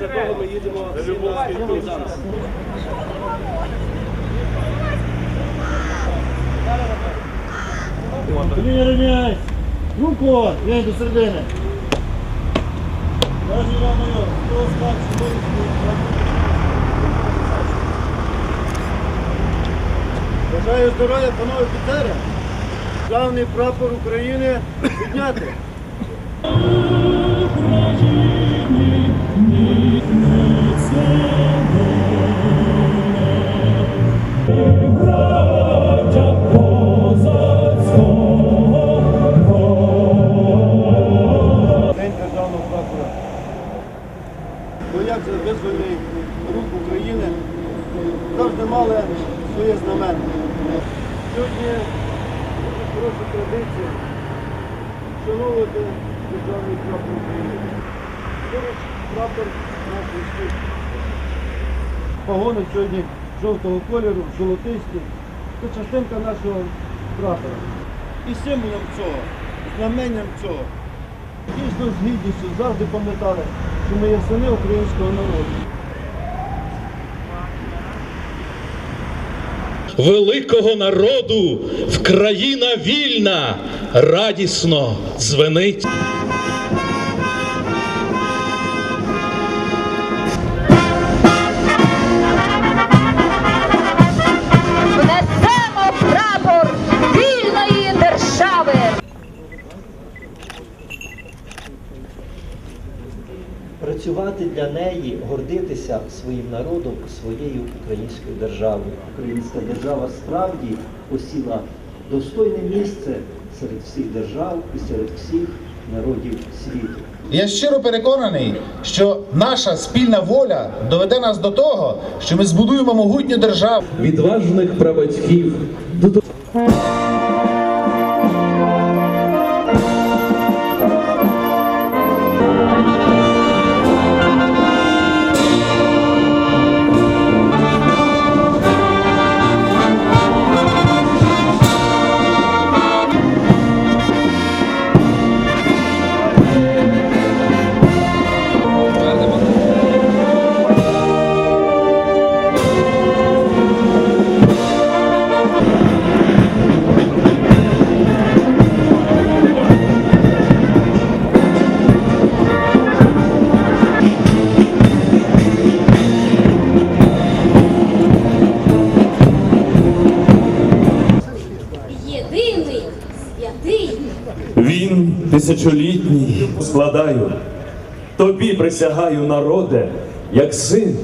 Після того ми їдемо на Майдан. Коліна рівняйся. Руку, рівняй до середини. Кажи вам майор, хто скаче. Бажаю здоров'я, панове офіцери. Державний прапор України підняти. Бо як же визвольний рух України завжди мали своє знамення. Сьогодні дуже хороша традиція вшановувати державний прапор України. Поруч прапор нашої спілки. Погони сьогодні жовтого кольору, золотисті. Це частинка нашого прапора. І символом цього, знаменням цього. Дійсно з гідністю завжди пам'ятали, що ми є сини українського народу. великого народу вкраїна вільна радісно дзвенить. Працювати для неї, гордитися своїм народом, своєю українською державою. Українська держава справді посіла достойне місце серед всіх держав і серед всіх народів світу. Я щиро переконаний, що наша спільна воля доведе нас до того, що ми збудуємо могутню державу. Відважних прабатьків тисячолітній складаю. Тобі присягаю, народе, як син